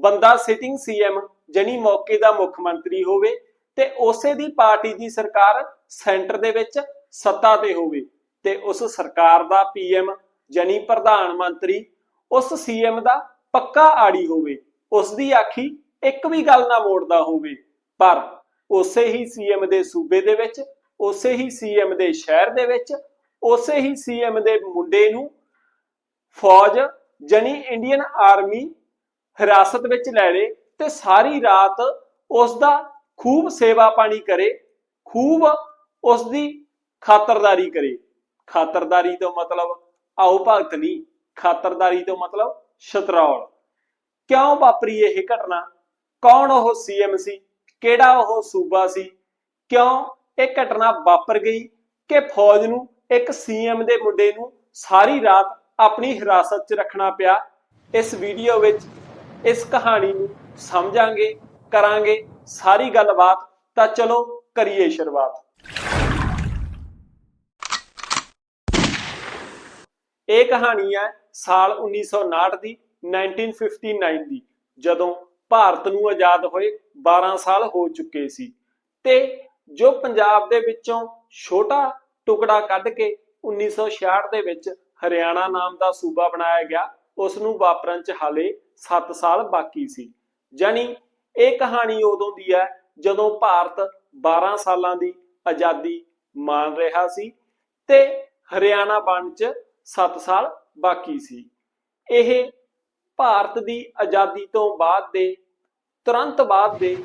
ਬੰਦਾ sitting CM ਜਣੀ ਮੌਕੇ ਦਾ ਮੁੱਖ ਮੰਤਰੀ ਹੋਵੇ ਤੇ ਉਸੇ ਦੀ ਪਾਰਟੀ ਦੀ ਸਰਕਾਰ ਸੈਂਟਰ ਦੇ ਵਿੱਚ ਸੱਤਾ ਤੇ ਹੋਵੇ ਤੇ ਉਸ ਸਰਕਾਰ ਦਾ ਪੀਐਮ ਜਣੀ ਪ੍ਰਧਾਨ ਮੰਤਰੀ ਉਸ ਸੀਐਮ ਦਾ ਪੱਕਾ ਆੜੀ ਹੋਵੇ, ਉਸ ਦੀ ਆਖੀ ਇੱਕ ਵੀ ਗੱਲ ਨਾ ਮੋੜਦਾ ਹੋਵੇ। ਪਰ ਉਸੇ ਹੀ ਸੀਐਮ ਦੇ ਸੂਬੇ ਦੇ ਵਿੱਚ, ਉਸੇ ਹੀ ਸੀਐਮ ਦੇ ਸ਼ਹਿਰ ਦੇ ਵਿੱਚ, ਉਸੇ ਹੀ ਸੀਐਮ ਦੇ ਮੁੰਡੇ ਨੂੰ ਫੌਜ ਜਣੀ ਇੰਡੀਅਨ ਆਰਮੀ ਹਿਰਾਸਤ ਵਿੱਚ ਲੈ ਲੇ ਤੇ ਸਾਰੀ ਰਾਤ ਉਸ ਦਾ ਖੂਬ ਸੇਵਾ ਪਾਣੀ ਕਰੇ, ਖੂਬ ਉਸ ਦੀ ਖਾਤਰਦਾਰੀ ਕਰੇ। ਖਾਤਰਦਾਰੀ ਤੋਂ ਮਤਲਬ ਆਓ ਭਗਤ ਨਹੀਂ ਖਾਤਰਦਾਰੀ ਤੋਂ ਮਤਲਬ ਸ਼ਤਰੌਲ ਕਿਉਂ ਵਾਪਰੀ ਇਹ ਘਟਨਾ? ਕੌਣ ਉਹ ਸੀਐਮ ਸੀ? ਕਿਹੜਾ ਉਹ ਸੂਬਾ ਸੀ? ਕਿਉਂ ਇਹ ਘਟਨਾ ਵਾਪਰ ਗਈ ਕਿ ਫੌਜ ਨੂੰ, ਇੱਕ ਸੀਐਮ ਦੇ ਮੁੰਡੇ ਨੂੰ ਸਾਰੀ ਰਾਤ ਆਪਣੀ ਹਿਰਾਸਤ 'ਚ ਰੱਖਣਾ ਪਿਆ? ਇਸ ਵੀਡੀਓ ਵਿੱਚ ਇਸ ਕਹਾਣੀ ਨੂੰ ਸਮਝਾਂਗੇ, ਕਰਾਂਗੇ ਸਾਰੀ ਗੱਲਬਾਤ, ਤਾਂ ਚਲੋ ਕਰੀਏ ਸ਼ੁਰੂਆਤ। ਇਹ ਕਹਾਣੀ ਹੈ ਸਾਲ 1959 ਦੀ 1959 ਦੀ, ਜਦੋਂ ਭਾਰਤ ਨੂੰ ਆਜ਼ਾਦ ਹੋਏ 12 ਸਾਲ ਹੋ ਚੁੱਕੇ ਸੀ। ਤੇ ਜੋ ਪੰਜਾਬ ਦੇ ਵਿੱਚੋਂ ਛੋਟਾ ਟੁਕੜਾ ਕੱਢ ਕੇ 1966 ਦੇ ਵਿੱਚ ਹਰਿਆਣਾ ਨਾਮ ਦਾ ਸੂਬਾ ਬਣਾਇਆ ਗਿਆ, ਉਸ ਨੂੰ ਵਾਪਰਨ ਚ ਹਾਲੇ 7 ਸਾਲ ਬਾਕੀ ਸੀ। ਜਾਨੀ ਇਹ ਕਹਾਣੀ ਉਦੋਂ ਦੀ ਹੈ ਜਦੋਂ ਭਾਰਤ 12 ਸਾਲਾਂ ਦੀ ਆਜ਼ਾਦੀ ਮਾਣ ਰਿਹਾ ਸੀ ਤੇ ਹਰਿਆਣਾ ਬਣ ਚ 7 ਸਾਲ ਬਾਕੀ ਸੀ। ਇਹ ਭਾਰਤ ਦੀ ਆਜ਼ਾਦੀ ਤੋਂ ਬਾਅਦ ਦੇ, ਤੁਰੰਤ ਬਾਅਦ ਦੇ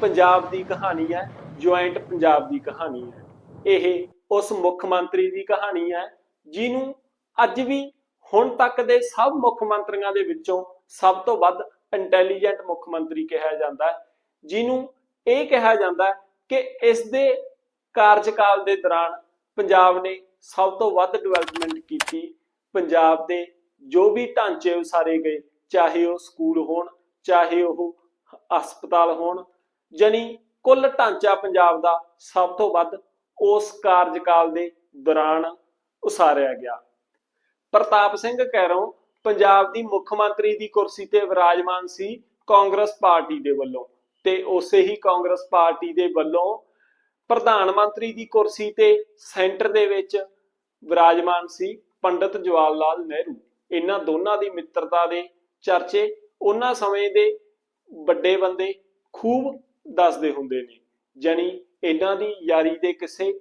ਪੰਜਾਬ ਦੀ ਕਹਾਣੀ ਹੈ ਜੁਆਇੰਟ ਪੰਜਾਬ ਦੀ ਕਹਾਣੀ ਹੈ। ਇਹ ਉਸ ਮੁੱਖ ਮੰਤਰੀ ਦੀ ਕਹਾਣੀ ਹੈ, ਜਿਹਨੂੰ ਅੱਜ ਵੀ ਹੁਣ ਤੱਕ ਦੇ ਸਭ ਮੁੱਖ ਮੰਤਰੀਆਂ ਦੇ ਵਿੱਚੋਂ ਸਭ ਤੋਂ ਵੱਧ ਇੰਟੈਲੀਜੈਂਟ ਮੁੱਖ ਮੰਤਰੀ ਕਿਹਾ ਜਾਂਦਾ ਹੈ, ਜਿਹਨੂੰ ਇਹ ਕਿਹਾ ਜਾਂਦਾ ਕਿ ਇਸ ਦੇ ਕਾਰਜਕਾਲ ਦੇ ਦੌਰਾਨ ਪੰਜਾਬ ਨੇ ਸਭ ਤੋਂ ਵੱਧ ਡਿਵੈਲਪਮੈਂਟ ਕੀਤੀ। ਪੰਜਾਬ ਦੇ ਜੋ ਵੀ ਢਾਂਚੇ ਉਸਾਰੇ ਗਏ, ਚਾਹੇ ਉਹ ਸਕੂਲ ਹੋਣ, ਚਾਹੇ ਉਹ ਹਸਪਤਾਲ ਹੋਣ, ਜਣੀ ਕੁੱਲ ਢਾਂਚਾ ਪੰਜਾਬ ਦਾ ਸਭ ਤੋਂ ਵੱਧ ਉਸ ਕਾਰਜਕਾਲ ਦੇ ਦੌਰਾਨ ਉਸਾਰਿਆ ਗਿਆ। ਪ੍ਰਤਾਪ ਸਿੰਘ ਕੈਰੋਂ ਪੰਜਾਬ ਦੀ ਮੁੱਖ ਮੰਤਰੀ ਦੀ ਕੁਰਸੀ ਤੇ ਵਿਰਾਜਮਾਨ ਸੀ ਕਾਂਗਰਸ ਪਾਰਟੀ ਦੇ ਵੱਲੋਂ ਤੇ ਉਸੇ ਹੀ ਕਾਂਗਰਸ ਪਾਰਟੀ ਦੇ ਵੱਲੋਂ ਪ੍ਰਧਾਨ ਮੰਤਰੀ ਦੀ ਕੁਰਸੀ ਤੇ ਸੈਂਟਰ ਦੇ ਵਿੱਚ ਵਿਰਾਜਮਾਨ ਸੀ ਪੰਡਿਤ ਜਵਾਹਰ ਲਾਲ ਨਹਿਰੂ। ਇਹਨਾਂ ਦੋਨਾਂ ਦੀ ਮਿੱਤਰਤਾ ਦੇ ਚਰਚੇ ਉਹਨਾਂ ਸਮੇਂ ਦੇ ਵੱਡੇ ਬੰਦੇ ਖੂਬ ਦੱਸਦੇ ਹੁੰਦੇ ਨੇ ਜਾਨੀ ਇਹਨਾਂ ਦੀ ਯਾਰੀ ਦੇ ਕਿਸੇ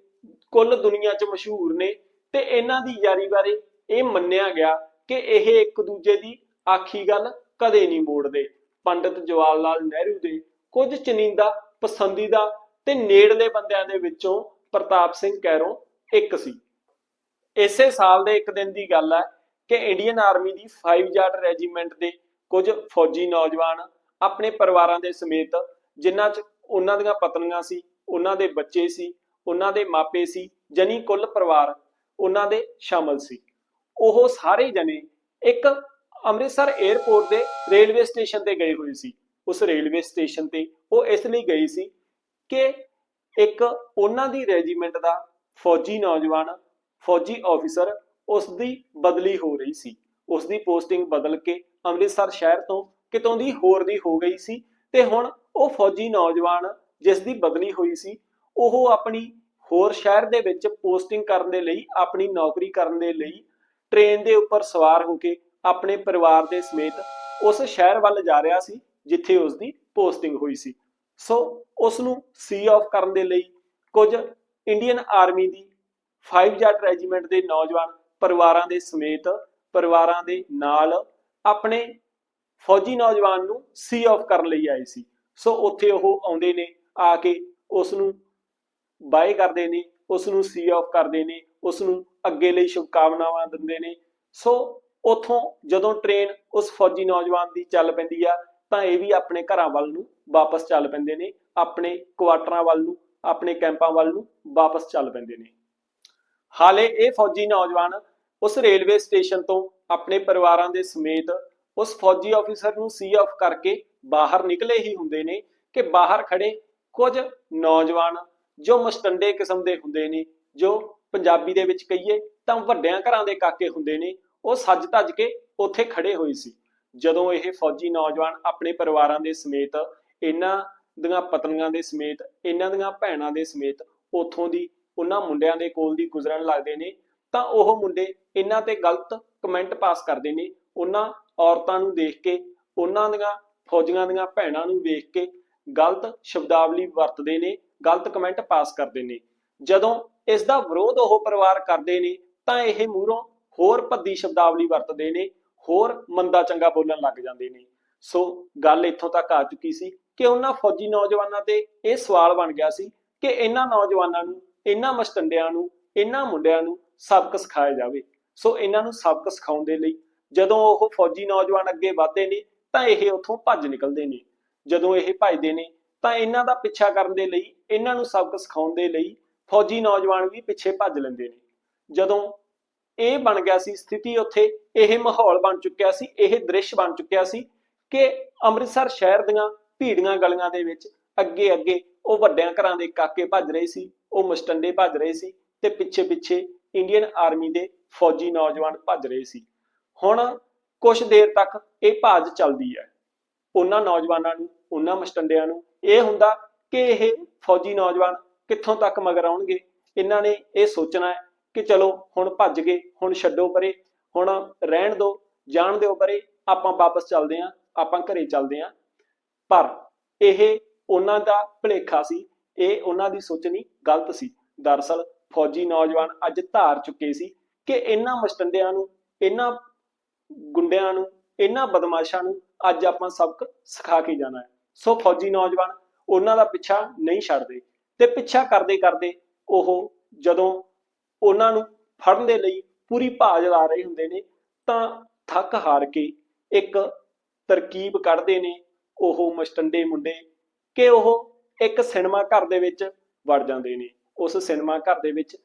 ਕੁੱਲ ਦੁਨੀਆ 'ਚ ਮਸ਼ਹੂਰ ਨੇ ਤੇ ਇਹਨਾਂ ਦੀ ਯਾਰੀ ਬਾਰੇ ਇਹ ਮੰਨਿਆ ਗਿਆ ਕਿ ਇਹ ਇੱਕ ਦੂਜੇ ਦੀ ਆਖੀ ਗੱਲ ਕਦੇ ਨਹੀਂ ਮੋੜਦੇ। ਪੰਡਿਤ ਜਵਾਹਰ ਲਾਲ ਨਹਿਰੂ ਦੇ ਕੁਝ ਚਨਿੰਦਾ ਪਸੰਦੀਦਾ ਤੇ ਨੇੜਲੇ ਬੰਦਿਆਂ ਦੇ ਵਿੱਚੋਂ ਪ੍ਰਤਾਪ ਸਿੰਘ ਕੈਰੋਂ ਇੱਕ ਸੀ। ਇਸੇ ਸਾਲ ਦੇ ਇੱਕ ਦਿਨ ਦੀ ਗੱਲ ਹੈ ਕਿ ਇੰਡੀਅਨ ਆਰਮੀ ਦੀ 5 ਜਾਟ ਰੈਜੀਮੈਂਟ ਦੇ ਕੁਝ ਫੌਜੀ ਨੌਜਵਾਨ ਆਪਣੇ ਪਰਿਵਾਰਾਂ ਦੇ ਸਮੇਤ, ਜਿਨ੍ਹਾਂ 'ਚ ਉਹਨਾਂ ਦੀਆਂ ਪਤਨੀਆਂ ਸੀ, ਉਹਨਾਂ ਦੇ ਬੱਚੇ ਸੀ, ਉਹਨਾਂ ਦੇ ਮਾਪੇ ਸੀ ਜਨੀ ਕੁੱਲ ਪਰਿਵਾਰ ਉਹਨਾਂ ਦੇ ਸ਼ਾਮਲ ਸੀ। ਉਹ ਸਾਰੇ ਜਣੇ ਇੱਕ ਅੰਮ੍ਰਿਤਸਰ 에ਅਰਪੋਰਟ ਦੇ ਰੇਲਵੇ ਸਟੇਸ਼ਨ ਤੇ ਗਏ ਹੋਏ ਸੀ। ਉਸ ਰੇਲਵੇ ਸਟੇਸ਼ਨ ਤੇ ਉਹ ਇਸ ਲਈ ਗਏ ਸੀ ਕਿ ਇੱਕ ਉਹਨਾਂ ਦੀ ਰੈਜੀਮੈਂਟ ਦਾ ਫੌਜੀ ਨੌਜਵਾਨ, ਫੌਜੀ ਆਫੀਸਰ ਉਸ ਦੀ ਬਦਲੀ ਹੋ ਰਹੀ ਸੀ। ਉਸ ਦੀ ਪੋਸਟਿੰਗ ਬਦਲ ਕੇ ਅੰਮ੍ਰਿਤਸਰ ਸ਼ਹਿਰ ਤੋਂ ਕਿਤੋਂ ਦੀ ਹੋਰ ਦੀ ਹੋ ਗਈ ਸੀ ਤੇ ਹੁਣ ਉਹ ਫੌਜੀ ਨੌਜਵਾਨ ਜਿਸ ਦੀ ਬਦਲੀ ਹੋਈ ਸੀ, ਉਹ ਆਪਣੀ ਹੋਰ ਸ਼ਹਿਰ ਦੇ ਵਿੱਚ ਪੋਸਟਿੰਗ ਕਰਨ ਦੇ ਲਈ, ਆਪਣੀ ਨੌਕਰੀ ਕਰਨ ਦੇ ਲਈ ਟ੍ਰੇਨ ਦੇ ਉੱਪਰ ਸਵਾਰ ਹੋ ਕੇ ਆਪਣੇ ਪਰਿਵਾਰ ਦੇ ਸਮੇਤ ਉਸ ਸ਼ਹਿਰ ਵੱਲ ਜਾ ਰਿਹਾ ਸੀ, ਜਿੱਥੇ ਉਸ ਦੀ ਪੋਸਟਿੰਗ ਹੋਈ ਸੀ। ਸੋ ਉਸ ਨੂੰ ਸੀ ਆਫ ਕਰਨ ਦੇ ਲਈ ਕੁਝ ਇੰਡੀਅਨ ਆਰਮੀ ਦੀ 5 ਜੱਟ ਰੈਜੀਮੈਂਟ ਦੇ ਨੌਜਵਾਨ ਪਰਿਵਾਰਾਂ ਦੇ ਸਮੇਤ ਪਰਿਵਾਰਾਂ ਦੇ ਨਾਲ ਆਪਣੇ ਫੌਜੀ ਨੌਜਵਾਨ ਨੂੰ ਸੀ ਆਫ ਕਰਨ ਲਈ ਆਏ ਸੀ। ਸੋ ਉੱਥੇ ਉਹ ਆਉਂਦੇ ਨੇ, ਆ ਕੇ ਉਸ ਨੂੰ ਬਾਏ ਕਰਦੇ ਨੇ ਉਸ ਨੂੰ ਸੀ ਆਫ ਕਰਦੇ ਨੇ ਉਸ ਨੂੰ ਅੱਗੇ ਲਈ ਸ਼ੁਭਕਾਮਨਾਵਾਂ ਦਿੰਦੇ ਨੇ। ਸੋ ਉਥੋਂ ਜਦੋਂ ਟ੍ਰੇਨ ਉਸ ਫੌਜੀ ਨੌਜਵਾਨ ਦੀ ਚੱਲ ਪੈਂਦੀ ਆ, ਤਾਂ ਇਹ ਵੀ ਆਪਣੇ ਘਰਾਂ ਵੱਲ ਨੂੰ ਵਾਪਸ ਚੱਲ ਪੈਂਦੇ ਨੇ। ਆਪਣੇ ਕੁਆਟਰਾਂ ਵੱਲ ਨੂੰ, ਆਪਣੇ ਕੈਂਪਾਂ ਵੱਲ ਨੂੰ ਵਾਪਸ ਚੱਲ ਪੈਂਦੇ ਨੇ। ਹਾਲੇ ਇਹ ਫੌਜੀ ਨੌਜਵਾਨ ਉਸ ਰੇਲਵੇ ਸਟੇਸ਼ਨ ਤੋਂ ਆਪਣੇ ਪਰਿਵਾਰਾਂ ਦੇ ਸਮੇਤ ਉਸ ਫੌਜੀ ਅਫੀਸਰ ਨੂੰ ਸੀ ਆਫ ਕਰਕੇ ਬਾਹਰ ਨਿਕਲੇ ਹੀ ਹੁੰਦੇ ਨੇ ਕਿ ਬਾਹਰ ਖੜੇ ਕੁਝ ਨੌਜਵਾਨ ਜੋ ਮਸਟੰਡੇ ਕਿਸਮ ਦੇ ਹੁੰਦੇ ਨੇ, ਜੋ ਪੰਜਾਬੀ ਦੇ ਵਿੱਚ ਕਹੀਏ ਤਾਂ ਵੱਡਿਆਂ ਘਰਾਂ ਦੇ ਕਾਕੇ ਹੁੰਦੇ ਨੇ, ਉਹ ਸੱਜ ਧੱਜ ਕੇ ਉੱਥੇ ਖੜੇ ਹੋਏ ਸੀ। ਜਦੋਂ ਇਹ ਫੌਜੀ ਨੌਜਵਾਨ ਆਪਣੇ ਪਰਿਵਾਰਾਂ ਦੇ ਸਮੇਤ, ਇਹਨਾਂ ਦੀਆਂ ਪਤਨੀਆਂ ਦੇ ਸਮੇਤ, ਇਹਨਾਂ ਦੀਆਂ ਭੈਣਾਂ ਦੇ ਸਮੇਤ ਉੱਥੋਂ ਦੀ ਉਹਨਾਂ ਮੁੰਡਿਆਂ ਦੇ ਕੋਲ ਦੀ ਗੁਜ਼ਰਨ ਲੱਗਦੇ ਨੇ, ਤਾਂ ਉਹ ਮੁੰਡੇ ਇਹਨਾਂ ਤੇ ਗਲਤ ਕਮੈਂਟ ਪਾਸ ਕਰਦੇ ਨੇ। ਉਹਨਾਂ ਔਰਤਾਂ ਨੂੰ ਦੇਖ ਕੇ, ਉਹਨਾਂ ਦੀਆਂ ਫੌਜੀਆਂ ਦੀਆਂ ਭੈਣਾਂ ਨੂੰ ਵੇਖ ਕੇ ਗਲਤ ਸ਼ਬਦਾਵਲੀ ਵਰਤਦੇ ਨੇ, ਗਲਤ ਕਮੈਂਟ ਪਾਸ ਕਰਦੇ ਨੇ। ਜਦੋਂ ਇਸ ਦਾ ਵਿਰੋਧ ਉਹ ਪਰਿਵਾਰ ਕਰਦੇ ਨੇ, ਤਾਂ ਇਹ ਮੂਹਰੋਂ ਹੋਰ ਭੱਦੀ ਸ਼ਬਦਾਵਲੀ ਵਰਤਦੇ ਨੇ, ਹੋਰ ਮੰਦਾ ਚੰਗਾ ਬੋਲਣ ਲੱਗ ਜਾਂਦੇ ਨੇ। ਸੋ ਗੱਲ ਇੱਥੋਂ ਤੱਕ ਆ ਚੁੱਕੀ ਸੀ ਕਿ ਉਹਨਾਂ ਫੌਜੀ ਨੌਜਵਾਨਾਂ ਤੇ ਇਹ ਸਵਾਲ ਬਣ ਗਿਆ ਸੀ ਕਿ ਇਹਨਾਂ ਨੌਜਵਾਨਾਂ ਨੂੰ, ਇਹਨਾਂ ਮਸਟੰਡਿਆਂ ਨੂੰ, ਇਹਨਾਂ ਮੁੰਡਿਆਂ ਨੂੰ ਸਬਕ ਸਿਖਾਇਆ ਜਾਵੇ। ਸੋ ਇਹਨਾਂ ਨੂੰ ਸਬਕ ਸਿਖਾਉਣ ਦੇ ਲਈ ਜਦੋਂ ਉਹ ਫੌਜੀ ਨੌਜਵਾਨ ਅੱਗੇ ਵਧਦੇ ਨੇ, ਤਾਂ ਇਹ ਉੱਥੋਂ ਭੱਜ ਨਿਕਲਦੇ ਨੇ। ਜਦੋਂ ਇਹ ਭੱਜਦੇ ਨੇ, ਤਾਂ ਇਹਨਾਂ ਦਾ ਪਿੱਛਾ ਕਰਨ ਦੇ ਲਈ, ਇਹਨਾਂ ਨੂੰ ਸਬਕ ਸਿਖਾਉਣ ਦੇ ਲਈ ਫੌਜੀ ਨੌਜਵਾਨ ਵੀ ਪਿੱਛੇ ਭੱਜ ਲੈਂਦੇ ਨੇ। ਜਦੋਂ ਇਹ ਬਣ ਗਿਆ ਸੀ ਸਥਿਤੀ, ਉੱਥੇ ਇਹ ਮਾਹੌਲ ਬਣ ਚੁੱਕਿਆ ਸੀ, ਇਹ ਦ੍ਰਿਸ਼ ਬਣ ਚੁੱਕਿਆ ਸੀ ਕਿ ਅੰਮ੍ਰਿਤਸਰ ਸ਼ਹਿਰ ਦੀਆਂ ਭੀੜੀਆਂ ਗਲੀਆਂ ਦੇ ਵਿੱਚ ਅੱਗੇ ਅੱਗੇ ਉਹ ਵੱਡਿਆਂ ਘਰਾਂ ਦੇ ਕਾਕੇ ਭੱਜ ਰਹੇ ਸੀ, ਉਹ ਮਸਟੰਡੇ ਭੱਜ ਰਹੇ ਸੀ ਤੇ ਪਿੱਛੇ ਪਿੱਛੇ ਇੰਡੀਅਨ ਆਰਮੀ ਦੇ ਫੌਜੀ ਨੌਜਵਾਨ ਭੱਜ ਰਹੇ ਸੀ। ਹੁਣ ਕੁਝ ਦੇਰ ਤੱਕ ਇਹ ਭਾਜ ਚੱਲਦੀ ਹੈ। ਉਹਨਾਂ ਨੌਜਵਾਨਾਂ ਨੂੰ, ਉਹਨਾਂ ਮਸਟੰਡਿਆਂ ਨੂੰ ਇਹ ਹੁੰਦਾ ਕਿ ਇਹ ਫੌਜੀ ਨੌਜਵਾਨ ਕਿੱਥੋਂ ਤੱਕ ਮਗਰ ਆਉਣਗੇ? ਇਹਨਾਂ ਨੇ ਇਹ ਸੋਚਣਾ ਹੈ ਕਿ ਚਲੋ, ਹੁਣ ਭੱਜ ਗਏ, ਹੁਣ ਛੱਡੋ ਪਰੇ, ਹੁਣ ਰਹਿਣ ਦਿਓ ਜਾਣ ਦਿਓ ਪਰੇ, ਆਪਾਂ ਵਾਪਸ ਚੱਲਦੇ ਆਂ ਆਪਾਂ ਘਰੇ ਚੱਲਦੇ ਆਂ ਪਰ ਇਹ ਉਹਨਾਂ ਦਾ ਭਲੇਖਾ ਸੀ, ਇਹ ਉਹਨਾਂ ਦੀ ਸੋਚਣੀ ਗਲਤ ਸੀ। ਦਰਅਸਲ ਫੌਜੀ ਨੌਜਵਾਨ ਅੱਜ ਧਾਰ ਚੁੱਕੇ ਸੀ ਕਿ ਇਹਨਾਂ ਮਸਟੰਡਿਆਂ ਨੂੰ, ਇਹਨਾਂ ਗੁੰਡਿਆਂ ਨੂੰ, ਇਹਨਾਂ ਬਦਮਾਸ਼ਾਂ ਨੂੰ ਅੱਜ ਆਪਾਂ ਸਬਕ ਸਿਖਾ ਕੇ ਜਾਣਾ ਹੈ। ਸੋ ਫੌਜੀ ਨੌਜਵਾਨ ਉਹਨਾਂ ਦਾ ਪਿੱਛਾ ਨਹੀਂ ਛੱਡਦੇ। ਤੇ ਪਿੱਛਾ ਕਰਦੇ ਕਰਦੇ ਉਹ ਜਦੋਂ ਉਹਨਾਂ ਨੂੰ ਫੜਨ ਦੇ ਲਈ ਪੂਰੀ ਭਾਜ ਲਾ ਰਹੇ ਹੁੰਦੇ ਨੇ, ਤਾਂ ਥੱਕ ਹਾਰ ਕੇ ਇੱਕ ਤਰਕੀਬ ਕੱਢਦੇ ਨੇ ਉਹ ਮਸਟੰਡੇ ਮੁੰਡੇ ਕਿ ਉਹ ਇੱਕ ਸਿਨੇਮਾ ਘਰ ਦੇ ਵਿੱਚ ਵੜ ਜਾਂਦੇ ਨੇ। ਉਸ ਸਿਨੇਮਾ ਘਰ ਦੇ ਵਿੱਚ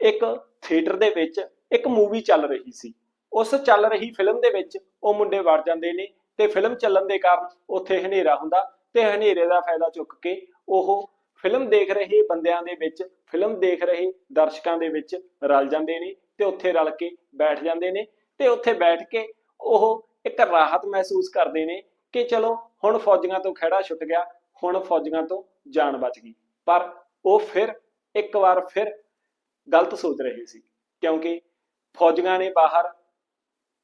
ਇੱਕ ਥੀਏਟਰ ਦੇ ਵਿੱਚ ਇੱਕ ਮੂਵੀ ਚੱਲ ਰਹੀ ਸੀ। ਉਸ ਚੱਲ ਰਹੀ ਫਿਲਮ ਦੇ ਵਿੱਚ ਉਹ ਮੁੰਡੇ ਵੜ ਜਾਂਦੇ ਨੇ ਤੇ ਫਿਲਮ ਚੱਲਣ ਦੇ ਕਾਰਨ ਉੱਥੇ ਹਨੇਰਾ ਹੁੰਦਾ ਤੇ ਹਨੇਰੇ ਦਾ ਫਾਇਦਾ ਚੁੱਕ ਕੇ ਉਹ ਫਿਲਮ ਦੇਖ ਰਹੇ ਬੰਦਿਆਂ ਦੇ ਵਿੱਚ, ਫਿਲਮ ਦੇਖ ਰਹੇ ਦਰਸ਼ਕਾਂ ਦੇ ਵਿੱਚ ਰਲ ਜਾਂਦੇ ਨੇ ਤੇ ਉੱਥੇ ਰਲ ਕੇ ਬੈਠ ਜਾਂਦੇ ਨੇ ਤੇ ਉੱਥੇ ਬੈਠ ਕੇ ਉਹ ਇੱਕ ਰਾਹਤ ਮਹਿਸੂਸ ਕਰਦੇ ਨੇ ਕਿ ਚਲੋ ਹੁਣ ਫੌਜੀਆਂ ਤੋਂ ਖਹਿੜਾ ਛੁੱਟ ਗਿਆ, ਹੁਣ ਫੌਜੀਆਂ ਤੋਂ ਜਾਨ ਬਚ ਗਈ। ਪਰ ਉਹ ਫਿਰ ਇੱਕ ਵਾਰ ਫਿਰ ਗਲਤ ਸੋਚ ਰਹੇ ਸੀ ਕਿਉਂਕਿ ਫੌਜੀਆਂ ਨੇ ਬਾਹਰ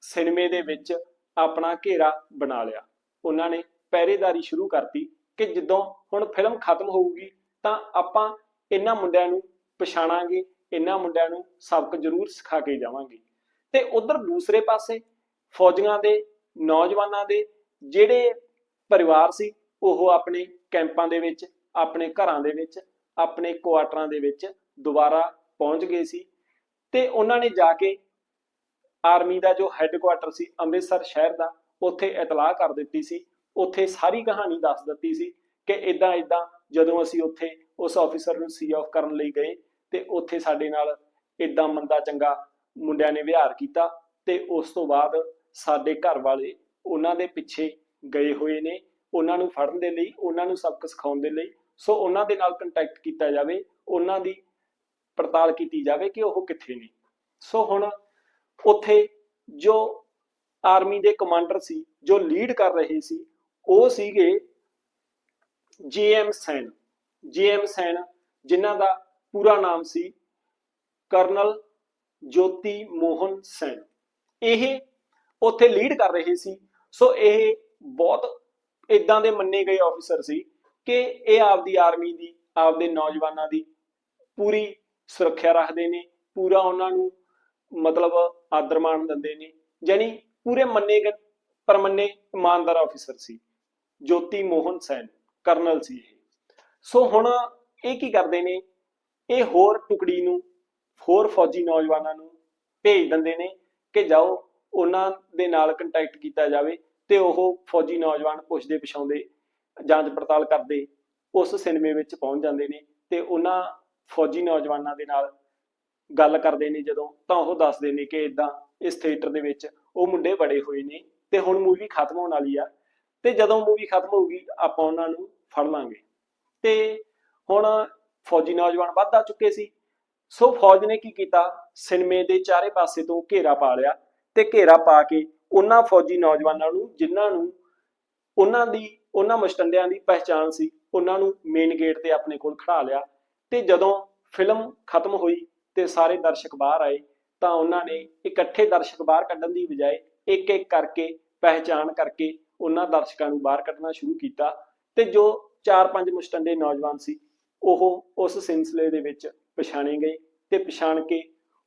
ਸਿਨੇਮੇ ਦੇ ਵਿੱਚ ਆਪਣਾ ਘੇਰਾ ਬਣਾ ਲਿਆ। ਉਹਨਾਂ ਨੇ ਪਹਿਰੇਦਾਰੀ ਸ਼ੁਰੂ ਕਰਤੀ ਕਿ ਜਦੋਂ ਹੁਣ ਫਿਲਮ ਖਤਮ ਹੋਊਗੀ ਤਾਂ ਆਪਾਂ ਇਹਨਾਂ ਮੁੰਡਿਆਂ ਨੂੰ ਪਛਾਣਾਂਗੇ, ਇਹਨਾਂ ਮੁੰਡਿਆਂ ਨੂੰ ਸਬਕ ਜ਼ਰੂਰ ਸਿਖਾ ਕੇ ਜਾਵਾਂਗੇ। ਤੇ ਉਧਰ ਦੂਸਰੇ ਪਾਸੇ ਫੌਜੀਆਂ ਦੇ, ਨੌਜਵਾਨਾਂ ਦੇ ਜਿਹੜੇ ਪਰਿਵਾਰ ਸੀ, ਉਹ ਆਪਣੇ ਕੈਂਪਾਂ ਦੇ ਵਿੱਚ, ਆਪਣੇ ਘਰਾਂ ਦੇ ਵਿੱਚ, ਆਪਣੇ ਕੁਆਟਰਾਂ ਦੇ ਵਿੱਚ ਦੁਬਾਰਾ ਪਹੁੰਚ ਗਏ ਸੀ। ਤੇ ਉਹਨਾਂ ਨੇ ਜਾ ਕੇ ਆਰਮੀ ਦਾ ਜੋ ਹੈੱਡਕੁਆਟਰ ਸੀ ਅੰਮ੍ਰਿਤਸਰ ਸ਼ਹਿਰ ਦਾ, ਉੱਥੇ ਇਤਲਾਹ ਕਰ ਦਿੱਤੀ ਸੀ। ਉੱਥੇ ਸਾਰੀ ਕਹਾਣੀ ਦੱਸ ਦਿੱਤੀ ਸੀ ਕਿ ਇਦਾਂ ਇਦਾਂ ਜਦੋਂ ਅਸੀਂ ਉੱਥੇ ਉਸ ਆਫੀਸਰ ਨੂੰ ਸੀ ਆਫ ਕਰਨ ਲਈ ਗਏ ਤੇ ਉੱਥੇ ਸਾਡੇ ਨਾਲ ਇਦਾਂ ਮੰਦਾ ਚੰਗਾ ਮੁੰਡਿਆਂ ਨੇ ਵਿਹਾਰ ਕੀਤਾ ਤੇ ਉਸ ਤੋਂ ਬਾਅਦ ਸਾਡੇ ਘਰ ਵਾਲੇ ਉਹਨਾਂ ਦੇ ਪਿੱਛੇ ਗਏ ਹੋਏ ਨੇ, ਉਹਨਾਂ ਨੂੰ ਫੜਨ ਦੇ ਲਈ, ਉਹਨਾਂ ਨੂੰ ਸਬਕ ਸਿਖਾਉਣ ਦੇ ਲਈ। ਸੋ ਉਹਨਾਂ ਦੇ ਨਾਲ ਕੰਟੈਕਟ ਕੀਤਾ ਜਾਵੇ, ਉਹਨਾਂ ਦੀ ਪੜਤਾਲ ਕੀਤੀ ਜਾਵੇ ਕਿ ਉਹ ਕਿੱਥੇ ਨੇ। ਸੋ ਹੁਣ ਉੱਥੇ ਜੋ ਆਰਮੀ ਦੇ ਕਮਾਂਡਰ ਸੀ, ਜੋ ਲੀਡ ਕਰ ਰਹੇ ਸੀ, ਉਹ ਸੀਗੇ ਜੀਐਮ ਸੈਨ ਜੀਐਮ ਸੈਨ ਜਿਨ੍ਹਾਂ ਦਾ ਪੂਰਾ ਨਾਮ ਸੀ ਕਰਨਲ ਜੋਤੀ ਮੋਹਨ ਸੈਨ। ਇਹ ਉੱਥੇ ਲੀਡ ਕਰ ਰਹੇ ਸੀ। ਸੋ ਇਹ ਬਹੁਤ ਇਦਾਂ ਦੇ ਮੰਨੇ ਗਏ ਆਫੀਸਰ ਸੀ ਕਿ ਇਹ ਆਪਦੀ ਆਰਮੀ ਦੀ, ਆਪਦੇ ਨੌਜਵਾਨਾਂ ਦੀ ਪੂਰੀ ਸੁਰੱਖਿਆ ਰੱਖਦੇ ਨੇ, ਪੂਰਾ ਉਹਨਾਂ ਨੂੰ ਮਤਲਬ ਆਦਰ ਮਾਣ ਦਿੰਦੇ ਨੇ, ਯਾਨੀ ਪੂਰੇ ਮੰਨੇ ਗਏ ਪਰਮੰਨੇ ਇਮਾਨਦਾਰ ਆਫੀਸਰ ਸੀ ਜੋਤੀ ਮੋਹਨ ਸੈਨ। ਕਰਨਲ ਸੀ ਇਹ। ਸੋ ਹੁਣ ਇਹ ਕੀ ਕਰਦੇ ਨੇ? ਇਹ ਹੋਰ ਟੁਕੜੀ ਨੂੰ, ਹੋਰ ਫੌਜੀ ਨੌਜਵਾਨਾਂ ਨੂੰ ਭੇਜ ਦਿੰਦੇ ਨੇ ਕਿ ਜਾਓ, ਉਹਨਾਂ ਦੇ ਨਾਲ ਕੰਟੈਕਟ ਕੀਤਾ ਜਾਵੇ ਤੇ ਉਹ ਫੌਜੀ ਨੌਜਵਾਨ ਪੁੱਛਦੇ ਪਛਾਉਂਦੇ, ਜਾਂਚ ਪੜਤਾਲ ਕਰਦੇ, ਉਸ ਸਿਨੇਮੇ ਵਿੱਚ ਪਹੁੰਚ ਜਾਂਦੇ ਨੇ ਤੇ ਉਹਨਾਂ ਫੌਜੀ ਨੌਜਵਾਨਾਂ ਦੇ ਨਾਲ ਗੱਲ ਕਰਦੇ ਨੇ ਜਦੋਂ, ਤਾਂ ਉਹ ਦੱਸਦੇ ਨੇ ਕਿ ਇਦਾਂ ਇਸ ਥੀਏਟਰ ਦੇ ਵਿੱਚ ਉਹ ਮੁੰਡੇ ਬੜੇ ਹੋਏ ਨੇ ਤੇ ਹੁਣ ਮੂਵੀ ਖਤਮ ਹੋਣ ਵਾਲੀ ਆ। ਤੇ ਜਦੋਂ ਮੂਵੀ ਖਤਮ ਹੋਊਗੀ, ਆਪਾਂ ਉਹਨਾਂ ਨੂੰ ਫੜ ਲਾਂਗੇ। ਤੇ ਹੁਣ ਫੌਜੀ ਨੌਜਵਾਨ ਵੱਧ ਆ ਚੁੱਕੇ ਸੀ। ਸੋ ਫੌਜ ਨੇ ਕੀ ਕੀਤਾ? ਸਿਨੇਮੇ ਦੇ ਚਾਰੇ ਪਾਸੇ ਤੋਂ ਘੇਰਾ ਪਾ ਲਿਆ ਤੇ ਘੇਰਾ ਪਾ ਕੇ ਉਹਨਾਂ ਫੌਜੀ ਨੌਜਵਾਨਾਂ ਨੂੰ, ਜਿਨ੍ਹਾਂ ਨੂੰ ਉਹਨਾਂ ਦੀ, ਉਹਨਾਂ ਮੁਸ਼ਟੰਡਿਆਂ ਦੀ ਪਹਿਚਾਣ ਸੀ, ਉਹਨਾਂ ਨੂੰ ਮੇਨ ਗੇਟ ਤੇ ਆਪਣੇ ਕੋਲ ਖੜਾ ਲਿਆ ਤੇ ਜਦੋਂ ਫਿਲਮ ਖਤਮ ਹੋਈ ਤੇ ਸਾਰੇ ਦਰਸ਼ਕ ਬਾਹਰ ਆਏ ਤਾਂ ਉਹਨਾਂ ਨੇ ਇਕੱਠੇ ਦਰਸ਼ਕ ਬਾਹਰ ਕੱਢਣ ਦੀ ਬਜਾਏ ਇੱਕ ਇੱਕ ਕਰਕੇ, ਪਹਿਚਾਣ ਕਰਕੇ ਉਹਨਾਂ ਦਰਸ਼ਕਾਂ ਨੂੰ ਬਾਹਰ ਕੱਢਣਾ ਸ਼ੁਰੂ ਕੀਤਾ ਤੇ ਜੋ 4-5 ਮੁਸ਼ਟੰਡੇ ਨੌਜਵਾਨ ਸੀ, ਉਹ ਉਸ ਸਿਲਸਿਲੇ ਦੇ ਵਿੱਚ ਪਛਾਣੇ ਗਏ ਤੇ ਪਛਾਣ ਕੇ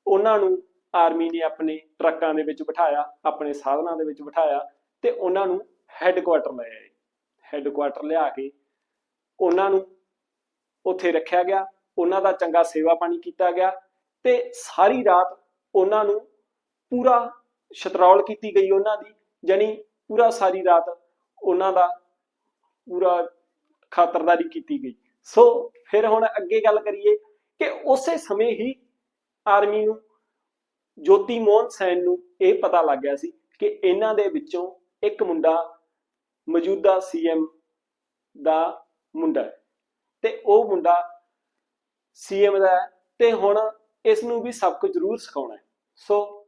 ਉਹਨਾਂ ਨੂੰ ਆਰਮੀ ਨੇ ਆਪਣੇ ਟਰੱਕਾਂ ਦੇ ਵਿੱਚ ਬਿਠਾਇਆ, ਆਪਣੇ ਸਾਧਨਾਂ ਦੇ ਵਿੱਚ ਬਿਠਾਇਆ ਤੇ ਉਹਨਾਂ ਨੂੰ ਹੈੱਡਕੁਆਟਰ ਲੈ ਆਏ। ਹੈੱਡਕੁਆਟਰ ਲਿਆ ਕੇ ਉਹਨਾਂ ਨੂੰ ਉੱਥੇ ਰੱਖਿਆ ਗਿਆ, ਉਹਨਾਂ ਦਾ ਚੰਗਾ ਸੇਵਾ ਪਾਣੀ ਕੀਤਾ ਗਿਆ ਤੇ ਸਾਰੀ ਰਾਤ ਉਹਨਾਂ ਨੂੰ ਪੂਰਾ ਸ਼ਤਰੌਲ ਕੀਤੀ ਗਈ ਉਹਨਾਂ ਦੀ, ਜਾਣੀ ਪੂਰਾ ਸਾਰੀ ਰਾਤ ਉਹਨਾਂ ਦਾ ਪੂਰਾ ਖਾਤਰਦਾਰੀ ਕੀਤੀ ਗਈ। ਸੋ ਫਿਰ ਹੁਣ ਅੱਗੇ ਗੱਲ ਕਰੀਏ ਕਿ ਉਸੇ ਸਮੇਂ ਹੀ ਆਰਮੀ ਨੂੰ, ਜੋਤੀ ਮੋਹਨ ਸੈਨ ਨੂੰ ਇਹ ਪਤਾ ਲੱਗ ਗਿਆ ਸੀ ਕਿ ਇਹਨਾਂ ਦੇ ਵਿੱਚੋਂ ਇੱਕ ਮੁੰਡਾ ਮੌਜੂਦਾ ਸੀਐਮ ਦਾ ਮੁੰਡਾ ਹੈ। ਤੇ ਉਹ ਮੁੰਡਾ ਸੀਐਮ ਦਾ ਹੈ ਤੇ ਹੁਣ ਇਸ ਨੂੰ ਵੀ ਸਬਕ ਜ਼ਰੂਰ ਸਿਖਾਉਣਾ ਹੈ। ਸੋ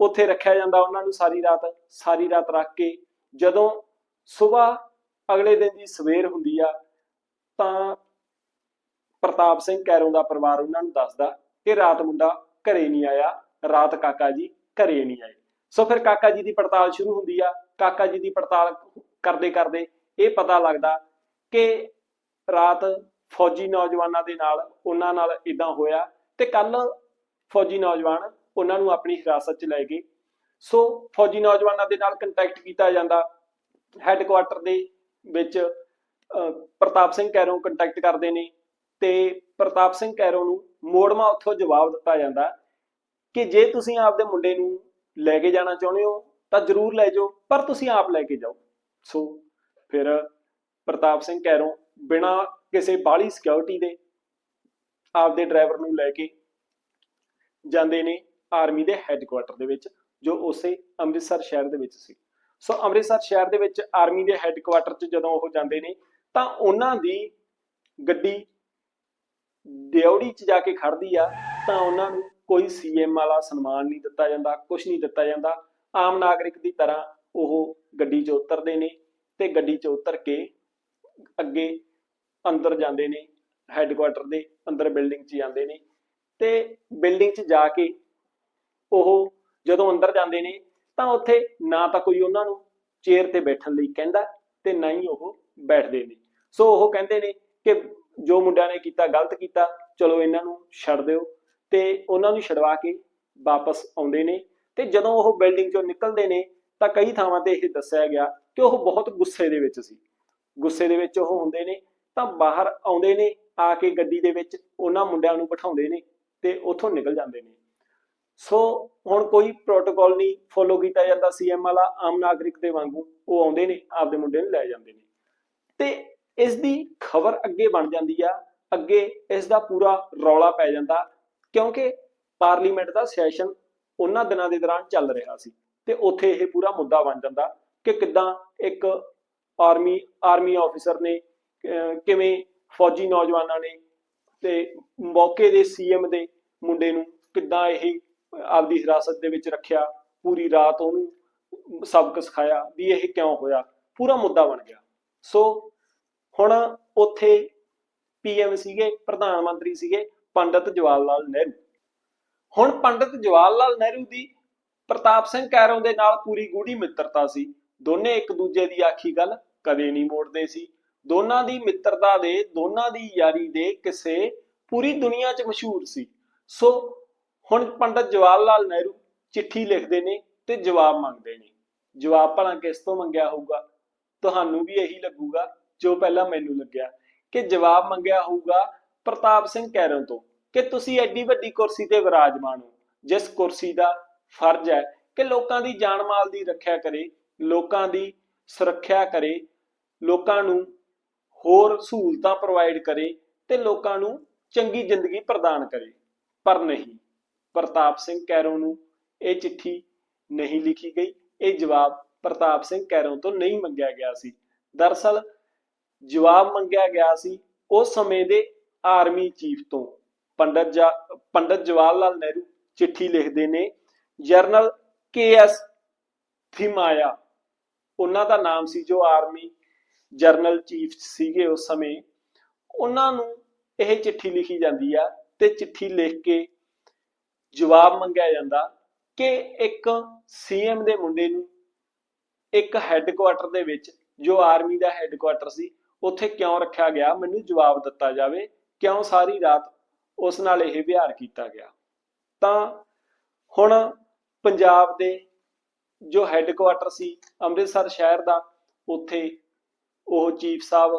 ਉੱਥੇ ਰੱਖਿਆ ਜਾਂਦਾ ਉਹਨਾਂ ਨੂੰ ਸਾਰੀ ਰਾਤ ਸਾਰੀ ਰਾਤ ਰੱਖ ਕੇ ਜਦੋਂ ਸਵੇਰ ਅਗਲੇ ਦਿਨ ਦੀ ਸਵੇਰ ਹੁੰਦੀ ਆ, ਤਾਂ ਪ੍ਰਤਾਪ ਸਿੰਘ ਕੈਰੋਂ ਦਾ ਪਰਿਵਾਰ ਉਹਨਾਂ ਨੂੰ ਦੱਸਦਾ ਕਿ ਰਾਤ ਮੁੰਡਾ ਘਰੇ ਨਹੀਂ ਆਇਆ, ਰਾਤ ਕਾਕਾ ਜੀ ਘਰੇ ਨਹੀਂ ਆਏ। ਸੋ ਫਿਰ ਕਾਕਾ ਜੀ ਦੀ ਪੜਤਾਲ ਸ਼ੁਰੂ ਹੁੰਦੀ ਆ, ਕਾਕਾ ਜੀ ਦੀ ਪੜਤਾਲ ਕਰਦੇ ਕਰਦੇ ਇਹ ਪਤਾ ਲੱਗਦਾ ਕਿ ਰਾਤ ਫੌਜੀ ਨੌਜਵਾਨਾਂ ਦੇ ਨਾਲ, ਉਹਨਾਂ ਨਾਲ ਇਦਾਂ ਹੋਇਆ ਤੇ ਕੱਲ ਫੌਜੀ ਨੌਜਵਾਨ ਉਹਨਾਂ ਨੂੰ ਆਪਣੀ ਹਿਰਾਸਤ 'ਚ ਲੈ ਗਏ। ਸੋ ਫੌਜੀ ਨੌਜਵਾਨਾਂ ਦੇ ਨਾਲ ਕੰਟੈਕਟ ਕੀਤਾ ਜਾਂਦਾ ਹੈੱਡਕੁਆਟਰ ਦੇ ਵਿੱਚ ਪ੍ਰਤਾਪ ਸਿੰਘ ਕੈਰੋਂ ਕੰਟੈਕਟ ਕਰਦੇ ਨੇ ਤੇ ਪ੍ਰਤਾਪ ਸਿੰਘ ਕੈਰੋਂ ਨੂੰ ਮੋੜਮਾ ਉੱਥੋਂ ਜਵਾਬ ਦਿੱਤਾ ਜਾਂਦਾ ਕਿ ਜੇ ਤੁਸੀਂ ਆਪਦੇ ਮੁੰਡੇ ਨੂੰ ਲੈ ਕੇ ਜਾਣਾ ਚਾਹੁੰਦੇ ਹੋ ਤਾਂ ਜ਼ਰੂਰ ਲੈ ਜਾਓ, ਪਰ ਤੁਸੀਂ ਆਪ ਲੈ ਕੇ ਜਾਓ। ਸੋ ਫਿਰ ਪ੍ਰਤਾਪ ਸਿੰਘ ਕੈਰੋਂ ਬਿਨਾ ਕਿਸੇ ਬਾਹਲੀ ਸਿਕਿਉਰਿਟੀ ਦੇ ਆਪਦੇ ਡਰਾਈਵਰ ਨੂੰ ਲੈ ਕੇ ਜਾਂਦੇ ਨੇ ਆਰਮੀ ਦੇ ਹੈੱਡਕੁਆਟਰ ਦੇ ਵਿੱਚ, ਜੋ ਉਸੇ ਅੰਮ੍ਰਿਤਸਰ ਸ਼ਹਿਰ ਦੇ ਵਿੱਚ ਸੀ। ਸੋ ਅੰਮ੍ਰਿਤਸਰ ਸ਼ਹਿਰ ਦੇ ਵਿੱਚ ਆਰਮੀ ਦੇ ਹੈੱਡਕੁਆਟਰ 'ਚ ਜਦੋਂ ਉਹ ਜਾਂਦੇ ਨੇ, ਤਾਂ ਉਹਨਾਂ ਦੀ ਗੱਡੀ ਦਿਉੜੀ 'ਚ ਜਾ ਕੇ ਖੜਦੀ ਆ, ਤਾਂ ਉਹਨਾਂ ਨੂੰ ਕੋਈ ਸੀਐਮ ਵਾਲਾ ਸਨਮਾਨ ਨਹੀਂ ਦਿੱਤਾ ਜਾਂਦਾ ਕੁਝ ਨਹੀਂ ਦਿੱਤਾ ਜਾਂਦਾ। ਆਮ ਨਾਗਰਿਕ ਦੀ ਤਰ੍ਹਾਂ ਉਹ ਗੱਡੀ 'ਚ ਉਤਰਦੇ ਨੇ ਤੇ ਗੱਡੀ 'ਚ ਉਤਰ ਕੇ ਅੱਗੇ ਅੰਦਰ ਜਾਂਦੇ ਨੇ ਹੈੱਡਕੁਆਟਰ ਦੇ ਅੰਦਰ ਬਿਲਡਿੰਗ 'ਚ ਜਾਂਦੇ ਨੇ। ਤੇ ਬਿਲਡਿੰਗ 'ਚ ਜਾ ਕੇ ਉਹ ਜਦੋਂ ਅੰਦਰ ਜਾਂਦੇ ਨੇ ਤਾਂ ਉੱਥੇ ਨਾ ਤਾਂ ਕੋਈ ਉਹਨਾਂ ਨੂੰ ਚੇਅਰ ਤੇ ਬੈਠਣ ਲਈ ਕਹਿੰਦਾ ਤੇ ਨਾ ਹੀ ਉਹ ਬੈਠਦੇ ਨੇ। ਸੋ ਉਹ ਕਹਿੰਦੇ ਨੇ ਕਿ ਜੋ ਮੁੰਡਿਆਂ ਨੇ ਕੀਤਾ, ਗਲਤ ਕੀਤਾ, ਚਲੋ ਇਹਨਾਂ ਨੂੰ ਛੱਡ ਦਿਓ ਤੇ ਉਹਨਾਂ ਨੂੰ ਛਡਵਾ ਕੇ ਵਾਪਸ ਆਉਂਦੇ ਨੇ ਤੇ ਜਦੋਂ ਉਹ ਬਿਲਡਿੰਗ ਚੋਂ ਨਿਕਲਦੇ ਨੇ ਤਾਂ ਕਈ ਥਾਵਾਂ ਤੇ ਇਹ ਦੱਸਿਆ ਗਿਆ ਕਿ ਉਹ ਬਹੁਤ ਗੁੱਸੇ ਦੇ ਵਿੱਚ ਸੀ। ਗੁੱਸੇ ਦੇ ਵਿੱਚ ਉਹ ਹੁੰਦੇ ਨੇ ਤਾਂ ਬਾਹਰ ਆਉਂਦੇ ਨੇ, ਆ ਕੇ ਗੱਡੀ ਦੇ ਵਿੱਚ ਉਹਨਾਂ ਮੁੰਡਿਆਂ ਨੂੰ ਬਿਠਾਉਂਦੇ ਨੇ ਤੇ ਉੱਥੋਂ ਨਿਕਲ ਜਾਂਦੇ ਨੇ। ਸੋ ਹੁਣ ਕੋਈ ਪ੍ਰੋਟੋਕਾਲ ਨਹੀਂ ਫੋਲੋ ਕੀਤਾ ਜਾਂਦਾ ਸੀਐਮ ਵਾਲਾ, ਆਮ ਨਾਗਰਿਕ ਦੇ ਵਾਂਗੂ ਉਹ ਆਉਂਦੇ ਨੇ, ਆਪਦੇ ਮੁੰਡੇ ਨੂੰ ਲੈ ਜਾਂਦੇ ਨੇ। ਤੇ ਇਸ ਦੀ ਖਬਰ ਅੱਗੇ ਬਣ ਜਾਂਦੀ ਆ, ਅੱਗੇ ਇਸ ਦਾ ਪੂਰਾ ਰੌਲਾ ਪੈ ਜਾਂਦਾ, ਕਿਉਂਕਿ ਪਾਰਲੀਮੈਂਟ ਦਾ ਸੈਸ਼ਨ ਉਹਨਾਂ ਦਿਨਾਂ ਦੇ ਦੌਰਾਨ ਚੱਲ ਰਿਹਾ ਸੀ ਤੇ ਉੱਥੇ ਇਹ ਪੂਰਾ ਮੁੱਦਾ ਬਣ ਜਾਂਦਾ ਕਿ ਕਿੱਦਾਂ ਇੱਕ ਆਰਮੀ ਆਰਮੀ ਆਫੀਸਰ ਨੇ ਕਿਵੇਂ ਫੌਜੀ ਨੌਜਵਾਨਾਂ ਨੇ ਤੇ ਮੌਕੇ ਦੇ ਸੀਐਮ ਦੇ ਮੁੰਡੇ ਨੂੰ ਕਿੱਦਾਂ ਇਹ ਆਪਦੀ ਹਿਰਾਸਤ ਦੇ ਵਿੱਚ ਰੱਖਿਆ, ਪੂਰੀ ਰਾਤ ਉਹਨੂੰ ਸਬਕ ਸਿਖਾਇਆ ਵੀ ਇਹ ਕਿਉਂ ਹੋਇਆ, ਪੂਰਾ ਮੁੱਦਾ ਬਣ ਗਿਆ। ਸੋ ਹੁਣ ਉੱਥੇ ਪੀਐਮ ਸੀਗੇ, ਪ੍ਰਧਾਨ ਮੰਤਰੀ ਸੀਗੇ ਪੰਡਿਤ ਜਵਾਹਰ ਲਾਲ ਨਹਿਰੂ। ਹੁਣ ਪੰਡਿਤ ਜਵਾਹਰ ਲਾਲ ਨਹਿਰੂ ਦੀ ਪ੍ਰਤਾਪ ਸਿੰਘ ਕੈਰੋਂ ਦੇ ਨਾਲ ਪੂਰੀ ਗੂੜੀ ਮਿੱਤਰਤਾ ਸੀ। ਦੋਨੇ ਇੱਕ ਦੂਜੇ ਦੀ ਆਖੀ ਗੱਲ ਕਦੇ ਨਹੀਂ ਮੋੜਦੇ ਸੀ। ਦੋਨਾਂ ਦੀ ਮਿੱਤਰਤਾ ਦੇ, ਦੋਨਾਂ ਦੀ ਯਾਰੀ ਦੇ ਕਿਸੇ ਪੂਰੀ ਦੁਨੀਆ 'ਚ ਮਸ਼ਹੂਰ ਸੀ। ਸੋ ਹੁਣ ਪੰਡਤ ਜਵਾਹਰ ਲਾਲ ਨਹਿਰੂ ਚਿੱਠੀ ਲਿਖਦੇ ਨੇ ਤੇ ਜਵਾਬ ਮੰਗਦੇ ਨੇ। ਜਵਾਬ ਭਲਾ ਕਿਸ ਤੋਂ ਮੰਗਿਆ ਹੋਊਗਾ? ਤੁਹਾਨੂੰ ਵੀ ਇਹੀ ਲੱਗੂਗਾ, ਜੋ ਪਹਿਲਾਂ ਮੈਨੂੰ ਲੱਗਿਆ, ਕਿ ਜਵਾਬ ਮੰਗਿਆ ਹੋਊਗਾ ਪ੍ਰਤਾਪ ਸਿੰਘ ਕੈਰੋਂ ਤੋਂ, ਕਿ ਤੁਸੀਂ ਐਡੀ ਵੱਡੀ ਕੁਰਸੀ ਤੇ ਵਿਰਾਜਮਾਨ ਹੋ, ਜਿਸ ਕੁਰਸੀ ਦਾ ਫਰਜ਼ ਹੈ ਕਿ ਲੋਕਾਂ ਦੀ ਜਾਨ ਮਾਲ ਦੀ ਰੱਖਿਆ ਕਰੇ, ਲੋਕਾਂ ਦੀ ਸੁਰੱਖਿਆ ਕਰੇ, ਲੋਕਾਂ ਨੂੰ ਹੋਰ ਸਹੂਲਤਾਂ ਪ੍ਰੋਵਾਈਡ ਕਰੇ ਤੇ ਲੋਕਾਂ ਨੂੰ ਚੰਗੀ ਜ਼ਿੰਦਗੀ ਪ੍ਰਦਾਨ ਕਰੇ। ਪਰ ਨਹੀਂ ਪ੍ਰਤਾਪ ਸਿੰਘ ਕੈਰੋਂ ਨੂੰ ਇਹ ਚਿੱਠੀ ਨਹੀਂ ਲਿਖੀ ਗਈ। ਇਹ ਜਵਾਬ ਪ੍ਰਤਾਪ ਸਿੰਘ ਕੈਰੋਂ ਤੋਂ ਨਹੀਂ ਮੰਗਿਆ ਗਿਆ ਸੀ। ਦਰਸਲ ਜਵਾਬ ਮੰਗਿਆ ਗਿਆ ਸੀ ਉਸ ਸਮੇਂ ਦੇ ਆਰਮੀ ਚੀਫ ਤੋਂ। ਪੰਡਤ ਪੰਡਤ ਜਵਾਹਰ ਲਾਲ ਨਹਿਰੂ ਚਿੱਠੀ ਲਿਖਦੇ ਨੇ, ਜਰਨਲ ਕੇ ਐਸ ਥਿਮਾਇਆ। ਉਹਨਾਂ ਦਾ ਨਾਮ ਸੀ ਜੋ ਆਰਮੀ ਜਰਨਲ ਚੀਫ ਸੀਗੇ ਉਸ ਸਮੇਂ। ਉਹਨਾਂ ਨੂੰ ਇਹ ਚਿੱਠੀ ਲਿਖੀ ਜਾਂਦੀ ਆ ਤੇ ਚਿੱਠੀ ਲਿਖ ਕੇ ਜਵਾਬ ਮੰਗਿਆ ਜਾਂਦਾ ਕਿ ਇੱਕ ਸੀਐਮ ਦੇ ਮੁੰਡੇ ਨੂੰ ਇੱਕ ਹੈੱਡਕੁਆਟਰ ਦੇ ਵਿੱਚ, ਜੋ ਆਰਮੀ ਦਾ ਹੈੱਡਕੁਆਟਰ ਸੀ, ਉੱਥੇ ਕਿਉਂ ਰੱਖਿਆ ਗਿਆ? ਮੈਨੂੰ ਜਵਾਬ ਦਿੱਤਾ ਜਾਵੇ, ਕਿਉਂ ਸਾਰੀ ਰਾਤ ਉਸ ਨਾਲ ਇਹ ਵਿਹਾਰ ਕੀਤਾ ਗਿਆ? ਤਾਂ ਹੁਣ ਪੰਜਾਬ ਦੇ ਜੋ ਹੈੱਡਕੁਆਟਰ ਸੀ, ਅੰਮ੍ਰਿਤਸਰ ਸ਼ਹਿਰ ਦਾ, ਉੱਥੇ ਉਹ ਚੀਫ ਸਾਹਿਬ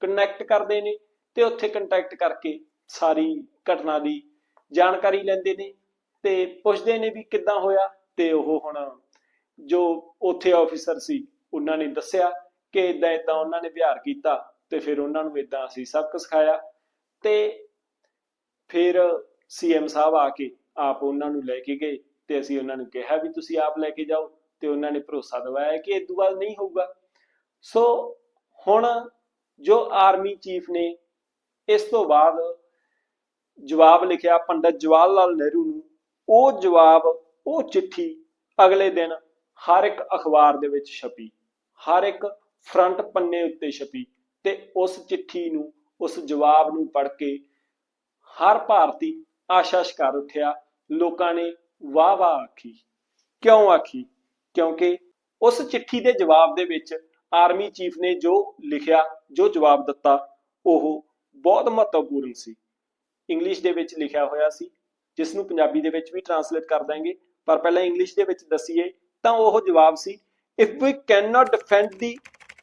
ਕਨੈਕਟ ਕਰਦੇ ਨੇ ਤੇ ਉੱਥੇ ਕੰਟੈਕਟ ਕਰਕੇ ਸਾਰੀ ਘਟਨਾ ਦੀ ਜਾਣਕਾਰੀ ਲੈਂਦੇ ਨੇ ਤੇ ਪੁੱਛਦੇ ਨੇ ਵੀ ਕਿੱਦਾਂ ਹੋਇਆ ਤੇ ਉਹ ਹੁਣ ਜੋ ਉੱਥੇ ਆਫੀਸਰ ਸੀ, ਉਹਨਾਂ ਨੇ ਦੱਸਿਆ ਕਿ ਇਦਾਂ ਇਦਾਂ ਉਹਨਾਂ ਨੇ ਵਿਹਾਰ ਕੀਤਾ ਤੇ ਫਿਰ ਉਹਨਾਂ ਨੂੰ ਇਦਾਂ ਅਸੀਂ ਸਬਕ ਸਿਖਾਇਆ ਤੇ ਫਿਰ ਸੀਐਮ ਸਾਹਿਬ ਆ ਕੇ ਆਪ ਉਹਨਾਂ ਨੂੰ ਲੈ ਕੇ ਗਏ ਤੇ ਅਸੀਂ ਉਹਨਾਂ ਨੂੰ ਕਿਹਾ ਵੀ ਤੁਸੀਂ ਆਪ ਲੈ ਕੇ ਜਾਓ ਤੇ ਉਹਨਾਂ ਨੇ ਭਰੋਸਾ ਦਿਵਾਇਆ ਕਿ ਇਹ ਤੋਂ ਬਾਅਦ ਨਹੀਂ ਹੋਊਗਾ। ਸੋ ਹੁਣ ਜੋ ਆਰਮੀ ਚੀਫ ਨੇ, ਇਸ ਤੋਂ ਬਾਅਦ ਜਵਾਬ ਲਿਖਿਆ ਪੰਡਤ ਜਵਾਹਰ ਲਾਲ ਨਹਿਰੂ ਨੂੰ। ਉਹ ਜਵਾਬ, ਉਹ ਚਿੱਠੀ ਅਗਲੇ ਦਿਨ ਹਰ ਇੱਕ ਅਖਬਾਰ ਦੇ ਵਿੱਚ ਛਪੀ। ਹਰ ਇੱਕ ਫਰੰਟ ਪੰਨੇ ਉੱਤੇ ਛਪੀ ਤੇ ਉਸ ਚਿੱਠੀ ਨੂੰ, ਉਸ ਜਵਾਬ ਨੂੰ ਪੜ੍ਹ ਕੇ ਹਰ ਭਾਰਤੀ ਆਸ਼ਾ ਸ਼ਿਕਾਰ ਉੱਠਿਆ। ਲੋਕਾਂ ਨੇ ਵਾਹ ਵਾਹ ਆਖੀ। ਕਿਉਂ ਆਖੀ? ਕਿਉਂਕਿ ਉਸ ਚਿੱਠੀ ਦੇ ਜਵਾਬ ਦੇ ਵਿੱਚ ਆਰਮੀ ਚੀਫ ਨੇ ਜੋ ਲਿਖਿਆ, ਜੋ ਜਵਾਬ ਦਿੱਤਾ, ਉਹ ਬਹੁਤ ਮਹੱਤਵਪੂਰਨ ਸੀ। ਇੰਗਲਿਸ਼ ਦੇ ਵਿੱਚ ਲਿਖਿਆ ਹੋਇਆ ਸੀ ਜਿਸ ਨੂੰ ਪੰਜਾਬੀ ਦੇ ਵਿੱਚ ਵੀ ਟਰਾਂਸਲੇਟ ਕਰ ਦਾਂਗੇ। ਪਰ ਪਹਿਲਾਂ ਇੰਗਲਿਸ਼ ਦੇ ਵਿੱਚ ਦਸੀਏ, ਤਾਂ ਉਹ ਜਵਾਬ ਸੀ if we can not defend the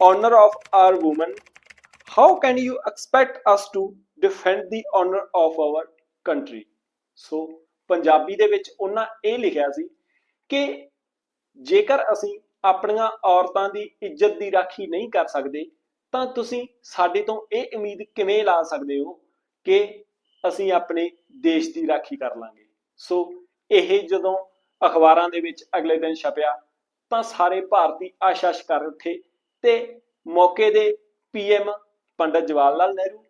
honor of our women, how can you expect us to defend the honor of our country? So Punjabi ਦੇ ਵਿੱਚ ਉਹਨਾਂ ਇਹ ਲਿਖਿਆ ਸੀ ਕਿ ਜੇਕਰ ਅਸੀਂ ਆਪਣੀਆਂ ਔਰਤਾਂ ਦੀ ਇੱਜ਼ਤ ਦੀ ਰਾਖੀ ਨਹੀਂ ਕਰ ਸਕਦੇ, ਤਾਂ ਤੁਸੀਂ ਸਾਡੇ ਤੋਂ ਇਹ ਉਮੀਦ ਕਿਵੇਂ ਲਾ ਸਕਦੇ ਹੋ ਕਿ ਅਸੀਂ ਆਪਣੇ ਦੇਸ਼ ਦੀ ਰਾਖੀ ਕਰ ਲਾਂਗੇ। ਸੋ ਇਹ ਜਦੋਂ ਅਖਬਾਰਾਂ ਦੇ ਵਿੱਚ ਅਗਲੇ ਦਿਨ ਛਪਿਆ, ਤਾਂ ਸਾਰੇ ਭਾਰਤੀ ਆਸ਼ਾ ਸ਼ਿਕਾਰ ਉੱਠੇ ਤੇ ਮੌਕੇ ਦੇ ਪੀਐਮ ਪੰਡਤ ਜਵਾਹਰ ਲਾਲ ਨਹਿਰੂ,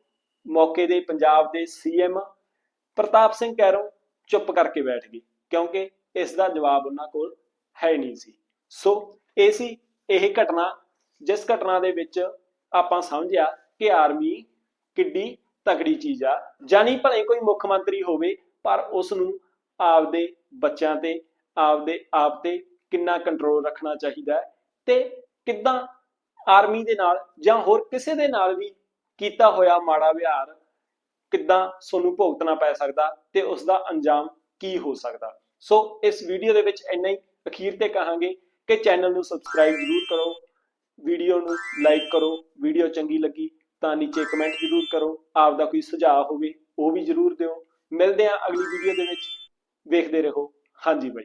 ਮੌਕੇ ਦੇ ਪੰਜਾਬ ਦੇ ਸੀਐਮ ਪ੍ਰਤਾਪ ਸਿੰਘ ਕੈਰੋਂ ਚੁੱਪ ਕਰਕੇ ਬੈਠ ਗਏ, ਕਿਉਂਕਿ ਇਸ ਦਾ ਜਵਾਬ ਉਹਨਾਂ ਕੋਲ ਹੈ ਨਹੀਂ ਸੀ। ਸੋ ਇਹ ਸੀ ਇਹ ਘਟਨਾ, ਜਿਸ ਘਟਨਾ ਦੇ ਵਿੱਚ ਆਪਾਂ ਸਮਝਿਆ ਕਿ ਆਰਮੀ ਕਿੱਡੀ ਤਕੜੀ ਚੀਜ਼ ਆ। ਜਾਨੀ ਭਲੇ ਕੋਈ ਮੁੱਖ ਮੰਤਰੀ ਹੋਵੇ, ਪਰ ਉਸ ਨੂੰ ਆਪਦੇ ਬੱਚਿਆਂ ਤੇ, ਆਪਦੇ ਆਪ ਤੇ ਕਿੰਨਾ ਕੰਟਰੋਲ ਰੱਖਣਾ ਚਾਹੀਦਾ ਹੈ ਤੇ ਕਿੱਦਾਂ ਆਰਮੀ ਦੇ ਨਾਲ ਜਾਂ ਹੋਰ ਕਿਸੇ ਦੇ ਨਾਲ ਵੀ ਕੀਤਾ ਹੋਇਆ ਮਾੜਾ ਵਿਹਾਰ ਕਿੱਦਾਂ ਤੁਹਾਨੂੰ ਭੁਗਤਣਾ ਪੈ ਸਕਦਾ ਤੇ ਉਸ ਦਾ ਅੰਜਾਮ ਕੀ ਹੋ ਸਕਦਾ। ਸੋ ਇਸ ਵੀਡੀਓ ਦੇ ਵਿੱਚ ਇੰਨਾ ਹੀ। ਅਖੀਰ ਤੇ ਕਹਾਂਗੇ ਕਿ ਚੈਨਲ ਨੂੰ ਸਬਸਕ੍ਰਾਈਬ ਜ਼ਰੂਰ ਕਰੋ ਵੀਡੀਓ ਨੂੰ ਲਾਈਕ ਕਰੋ ਵੀਡੀਓ ਚੰਗੀ ਲੱਗੀ ਤਾਂ ਨੀਚੇ ਕਮੈਂਟ ਜ਼ਰੂਰ ਕਰੋ ਆਪ ਦਾ ਕੋਈ ਸੁਝਾਅ ਹੋਵੇ, ਉਹ ਵੀ ਜ਼ਰੂਰ ਦਿਓ। ਮਿਲਦੇ ਹਾਂ ਅਗਲੀ ਵੀਡੀਓ ਦੇ ਵਿੱਚ। ਵੇਖਦੇ ਰਹੋ। ਹਾਂਜੀ ਬਾਈ।